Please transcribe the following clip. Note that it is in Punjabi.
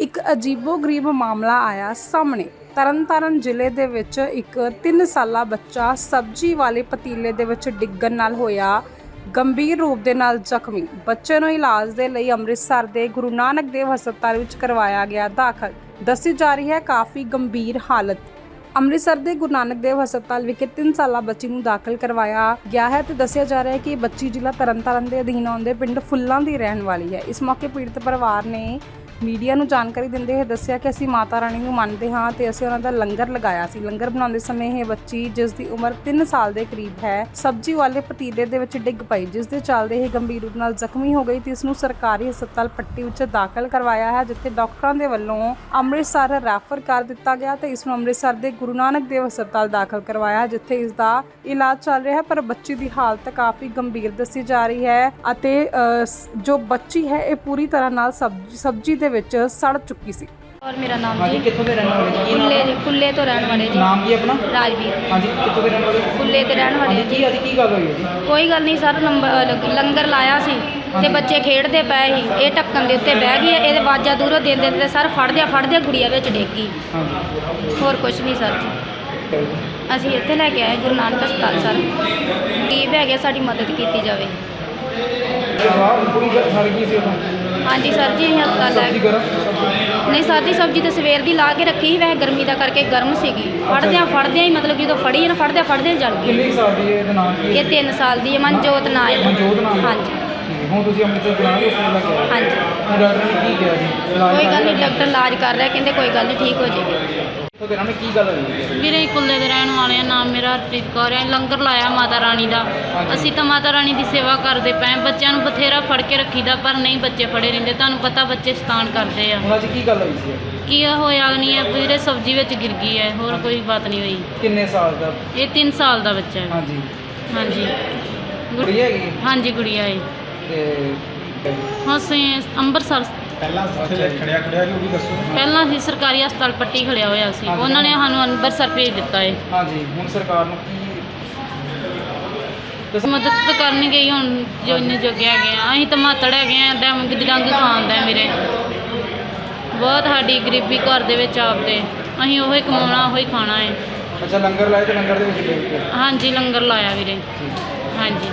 ਇੱਕ ਅਜੀਬੋ-ਗਰੀਬ ਮਾਮਲਾ ਆਇਆ ਸਾਹਮਣੇ। ਤਰਨਤਾਰਨ ਜ਼ਿਲ੍ਹੇ ਦੇ ਵਿੱਚ ਇੱਕ 3 ਸਾਲਾ ਬੱਚਾ ਸਬਜ਼ੀ ਵਾਲੇ ਪਤੀਲੇ ਦੇ ਵਿੱਚ ਡਿੱਗਣ ਨਾਲ ਹੋਇਆ ਗੰਭੀਰ ਰੂਪ ਦੇ ਨਾਲ ਜ਼ਖਮੀ। ਬੱਚੇ ਨੂੰ ਇਲਾਜ ਦੇ ਲਈ ਅੰਮ੍ਰਿਤਸਰ ਦੇ ਗੁਰੂ ਨਾਨਕ ਦੇਵ ਹਸਪਤਾਲ ਵਿੱਚ ਕਰਵਾਇਆ ਗਿਆ ਦਾਖਲ। ਦੱਸੀ ਜਾ ਰਹੀ ਹੈ ਕਾਫੀ ਗੰਭੀਰ ਹਾਲਤ। ਅੰਮ੍ਰਿਤਸਰ ਦੇ ਗੁਰੂ ਨਾਨਕ ਦੇਵ ਹਸਪਤਾਲ ਵਿਖੇ 3 ਸਾਲਾ ਬੱਚੀ ਨੂੰ ਦਾਖਲ ਕਰਵਾਇਆ ਗਿਆ ਹੈ ਤੇ ਦੱਸਿਆ ਜਾ ਰਿਹਾ ਹੈ ਕਿ ਬੱਚੀ ਜ਼ਿਲ੍ਹਾ ਤਰਨਤਾਰਨ ਦੇ ਅਧੀਨ ਆਉਂਦੇ ਪਿੰਡ ਫੁੱਲਾਂ ਦੀ ਰਹਿਣ ਵਾਲੀ ਹੈ। ਇਸ ਮੌਕੇ ਪੀੜਤ ਪਰਿਵਾਰ ਨੇ ਮੀਡੀਆ ਨੂੰ ਜਾਣਕਾਰੀ ਦਿੰਦੇ ਹੋਏ ਦੱਸਿਆ ਕਿ ਅਸੀਂ ਮਾਤਾ ਰਾਣੀ ਨੂੰ ਮੰਨਦੇ ਹਾਂ ਤੇ ਅਸੀਂ ਉਹਨਾਂ ਦਾ ਲੰਗਰ ਲਗਾਇਆ ਸੀ। ਲੰਗਰ ਬਣਾਉਂਦੇ ਸਮੇਂ ਇਹ ਬੱਚੀ ਜਿਸ ਦੀ ਉਮਰ 3 ਸਾਲ ਦੇ ਕਰੀਬ ਹੈ ਸਬਜ਼ੀ ਵਾਲੇ ਪਤੀਲੇ ਦੇ ਵਿੱਚ ਡਿੱਗ ਪਈ ਜਿਸ ਦੇ ਚੱਲਦੇ ਇਹ ਗੰਭੀਰ ਰੂਪ ਨਾਲ ਜ਼ਖਮੀ ਹੋ ਗਈ ਤੇ ਇਸ ਨੂੰ ਸਰਕਾਰੀ ਹਸਪਤਾਲ ਪੱਟੀ ਵਿੱਚ ਦਾਖਲ ਕਰਵਾਇਆ ਹੈ ਜਿੱਥੇ ਡਾਕਟਰਾਂ ਦੇ ਵੱਲੋਂ ਅੰਮ੍ਰਿਤਸਰ ਰੈਫਰ ਕਰ ਦਿੱਤਾ ਗਿਆ ਤੇ ਇਸ ਨੂੰ ਅੰਮ੍ਰਿਤਸਰ ਦੇ ਗੁਰੂ ਨਾਨਕ ਦੇਵ ਹਸਪਤਾਲ ਦਾਖਲ ਕਰਵਾਇਆ ਜਿੱਥੇ ਇਸ ਦਾ ਇਲਾਜ ਚੱਲ ਰਿਹਾ ਹੈ ਪਰ ਬੱਚੀ ਦੀ ਹਾਲਤ ਕਾਫੀ ਗੰਭੀਰ ਦੱਸੀ ਜਾ ਰਹੀ ਹੈ ਅਤੇ ਅ, ਜੋ ਬੱਚੀ ਹੈ ਇਹ ਪੂਰੀ ਤਰ੍ਹਾਂ ਨਾਲ ਸਬਜ਼ੀ ਸਬਜ਼ੀ ਦੇ ਵਿੱਚ ਸੜ ਚੁੱਕੀ ਸੀ। ਔਰ ਮੇਰਾ ਨਾਮ ਹਾਂਜੀ ਜੀ ਕਿੱਥੋਂ ਦੇ ਰਹਿਣ ਵਾਲੇ ਜੀ ਕੀ ਨਾਮ ਕੁੱਲੇ ਕੁੱਲੇ ਤੋਂ ਰਹਿਣ ਵਾਲੇ ਜੀ। ਨਾਮ ਕੀ ਆਪਣਾ? ਰਾਜਵੀਰ। ਹਾਂਜੀ ਕਿੱਥੋਂ ਦੇ ਰਹਿਣ ਵਾਲੇ ਕੁੱਲੇ ਤੇ ਰਹਿਣ ਵਾਲੇ ਹਾਂਜੀ ਜੀ। ਕੀ ਅੱਜ ਕੀ ਗੱਲ ਹੋਈ ਹੈ ਜੀ? ਕੋਈ ਗੱਲ ਨਹੀਂ ਸਰ ਨੰਬਰ ਲੰਗਰ ਲਾਇਆ ਸੀ ਤੇ ਬੱਚੇ ਖੇਡਦੇ ਪਏ ਸੀ। ਇਹ ਢੱਕਣ ਦੇ ਉੱਤੇ ਬਹਿ ਗਈ ਇਹਦੇ ਆਵਾਜ਼ਾਂ ਦੂਰੋਂ ਦੇ ਦਿੰਦੇ ਸਰ ਫੜਦਿਆਂ ਫੜਦਿਆਂ ਗੁੜੀਆ ਵਿੱਚ ਡਿੱਗ ਹਾਂਜੀ। ਹੋਰ ਕੁਝ ਨਹੀਂ ਸਰ ਜੀ। ਅਸੀਂ ਇੱਥੇ ਲੈ ਕੇ ਆਏ ਗੁਰੂ ਨਾਨਕ ਹਸਪਤਾਲ ਸਰ। ਗਰੀਬ ਹੈਗੇ ਸਾਡੀ ਮਦਦ ਕੀਤੀ ਜਾਵੇ। ਆਹ ਪੂਰੀ ਗੱਲ ਸੜ ਗਈ ਸੀ ਉਹ ਹਾਂਜੀ ਸਰ ਜੀ ਅਸੀਂ ਹਸਪਤਾਲ ਲੈ ਸਬਜ਼ੀ ਗਰਮ ਨਹੀਂ ਸਰ ਜੀ ਸਬਜ਼ੀ ਤਾਂ ਸਵੇਰ ਦੀ ਲਾ ਕੇ ਰੱਖੀ ਸੀ ਵੈਸੇ ਗਰਮੀ ਦਾ ਕਰਕੇ ਗਰਮ ਸੀਗੀ। ਫੜਦਿਆਂ ਫੜਦਿਆਂ ਹੀ ਮਤਲਬ ਜਦੋਂ ਫੜੀ ਨਾ ਫੜਦਿਆਂ ਫੜਦਿਆਂ ਜਲ ਗਈ। ਕਿੰਨੀ ਕੁ ਸਾਲ ਦੀ ਹੈ ਇਹਦਾ ਨਾਮ ਕੀ ਹੈ ਇਹ 3 ਸਾਲ ਦੀ ਹੈ ਮਨਜੋਤ ਨਾਂ ਇਹਦਾ। ਮਨਜੋਤ ਨਾਮ ਹੈ? ਹਾਂਜੀ। ਹੁਣ ਤੁਸੀਂ ਅੰਮ੍ਰਿਤਸਰ ਬਣਾ ਕੇ ਉੱਥੇ ਲੈ ਕੇ ਆਏ ਹਾਂਜੀ। ਹੁਣ ਡਾਕਟਰ ਨੇ ਕੀ ਕਿਹਾ ਜੀ? ਇਲਾਜ ਕੋਈ ਕਰ ਗੱਲ ਨਹੀਂ ਰਿਹਾ? ਡਾਕਟਰ ਇਲਾਜ ਕਰ ਰਿਹਾ ਕਹਿੰਦੇ ਕੋਈ ਗੱਲ ਨਹੀਂ ਠੀਕ ਹੋ ਜਾਏਗੀ। ਕਹਿੰਦਾ ਮੈਂ ਕੀ ਗੱਲ ਹੋਈ? ਹੈ ਵੀਰੇ ਕੁੱਲੇ ਦੇ ਰਹਿਣ ਵਾਲੇ ਆ ਨਾਮ ਮੇਰਾ ਹਰਪ੍ਰੀਤ ਕੌਰ ਹੈ ਲੰਗਰ ਲਾਇਆ ਮਾਤਾ ਰਾਣੀ ਦਾ। ਅਸੀਂ ਤਾਂ ਮਾਤਾ ਰਾਣੀ ਦੀ ਸੇਵਾ ਕਰਦੇ ਪਏ ਹਾਂ। ਬੱਚਿਆਂ ਨੂੰ ਬਥੇਰਾ ਫੜ ਕੇ ਰੱਖੀਦਾ ਪਰ ਨਹੀਂ ਬੱਚੇ ਫੜੇ ਰਹਿੰਦੇ। ਤੁਹਾਨੂੰ ਪਤਾ ਬੱਚੇ ਸ਼ਤਾਨ ਕਰਦੇ ਆ। ਹੁਣ ਅੱਜ ਕੀ ਗੱਲ ਹੋਈ ਸੀ? ਕੀ ਹੋਇਆ ਨਹੀਂ ਹੈ ਵੀਰੇ ਸਬਜ਼ੀ ਵਿੱਚ ਗਿਰ ਗਈ ਹੈ ਹੋਰ ਕੋਈ ਬਾਤ ਨਹੀਂ ਹੋਈ। ਕਿੰਨੇ ਸਾਲ ਦਾ? ਇਹ 3 ਸਾਲ ਦਾ ਬੱਚਾ ਹੈ। ਹਾਂਜੀ। ਹਾਂਜੀ। ਗੁ- ਕੁੜੀ ਹੈਗੀ? ਹਾਂਜੀ ਗੁੜੀਆ ਹੈ। ਤੇ ਹਾਂ ਅਸੀਂ ਅੰਮ੍ਰਿਤਸਰ ਪਹਿਲਾਂ ਖੜਿਆ ਖੜਿਆ ਜੀ ਉਹ ਵੀ ਦੱਸੋ। ਪਹਿਲਾਂ ਅਸੀਂ ਸਰਕਾਰੀ ਹਸਪਤਾਲ ਪੱਟੀ ਖੜਿਆ ਹੋਇਆ ਸੀ। ਹਾਂਜੀ। ਉਹਨਾਂ ਨੇ ਸਾਨੂੰ ਅੰਮ੍ਰਿਤਸਰ ਭੇਜ ਦਿੱਤਾ ਹੈ ਹਾਂਜੀ ਹੁਣ ਸਰਕਾਰ ਨੂੰ ਕੀ ਮਦਦ ਤਾਂ ਕਰਨਗੇ ਹੀ ਹੁਣ ਜੋ ਇੰਨੇ ਜੋਗੇ ਹੈਗੇ ਆ। ਅਸੀਂ ਤਾਂ ਮਾਤੜ ਹੈਗੇ ਆ ਡੰਗ ਦੀ ਡੰਗ ਖਾਂਦਾ ਹੈ ਮੇਰੇ। ਬਹੁਤ ਸਾਡੀ ਗਰੀਬੀ ਘਰ ਦੇ ਵਿੱਚ ਆਪਦੇ। ਅਸੀਂ ਉਹੀ ਕਮਾਉਣਾ ਉਹੀ ਖਾਣਾ ਹੈ ਅੱਛਾ ਲੰਗਰ ਲਾਏ ਤੇ ਲੰਗਰ ਦੇ ਵਿੱਚ ਦੇ ਹਾਂਜੀ ਲੰਗਰ ਲਾਇਆ ਵੀਰੇ। ਹਾਂਜੀ।